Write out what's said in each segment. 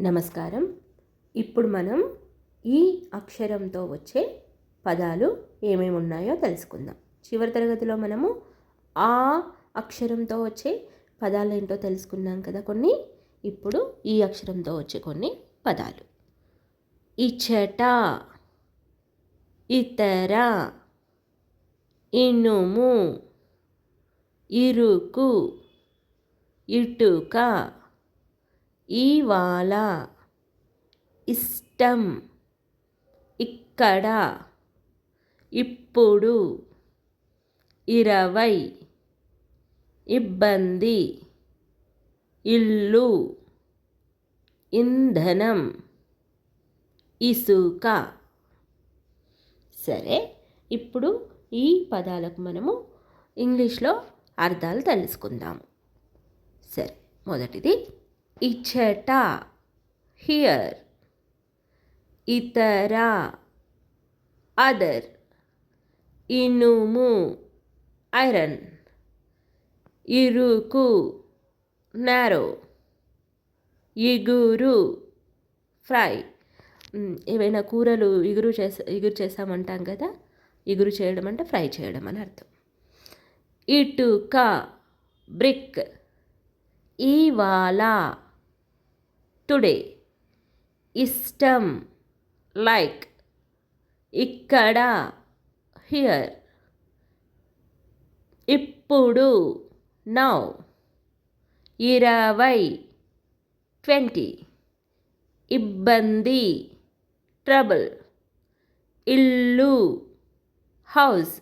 నమస్కారం. ఇప్పుడు మనం ఈ అక్షరంతో వచ్చే పదాలు ఏమేమి ఉన్నాయో తెలుసుకుందాం. చివరి తరగతిలో మనము ఆ అక్షరంతో వచ్చే పదాలు ఏంటో తెలుసుకున్నాం కదా కొన్ని. ఇప్పుడు ఈ అక్షరంతో వచ్చే కొన్ని పదాలు. ఇచ్చట ఇతర ఇనుము ఇరుకు ఇటుక ఇవాళ ఇష్టం ఇక్కడ ఇప్పుడు ఇరవై ఇబ్బంది ఇల్లు ఇంధనం ఇసుక. సరే ఇప్పుడు ఈ పదాలకు మనము ఇంగ్లీష్లో అర్థాలు తెలుసుకుందాము. సరే మొదటిది ఇచ్చట హియర్ ఇతర అదర్ ఇనుము ఐరన్ ఇరుకు నారో ఇగురు ఫ్రై. ఏవైనా కూరలు ఇగురు చేసా ఇగురు చేసామంటాం కదా ఇగురు చేయడం అంటే ఫ్రై చేయడం అని అర్థం. ఇటుక బ్రిక్. ఇవాళ టుడే. ఇష్టం. లైక్. ఇక్కడ. హియర్. ఇప్పుడు. నౌ. ఇరవై. ట్వంటీ. ఇబ్బంది. ట్రబుల్. ఇల్లు. హౌస్.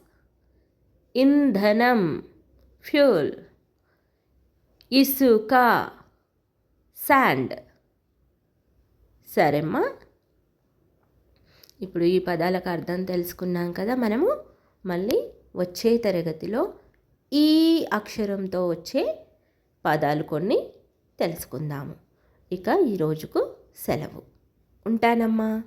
ఇంధనం. ఫ్యూల్. ఇసుక. శాండ్. సరేమ్మా. ఇప్పుడు ఈ పదాలకు అర్థం తెలుసుకున్నాం కదా మనము. మళ్ళీ వచ్చే తరగతిలో ఈ అక్షరంతో వచ్చే పదాలు కొన్ని తెలుసుకుందాము. ఇక ఈరోజుకు సెలవు. ఉంటానమ్మా.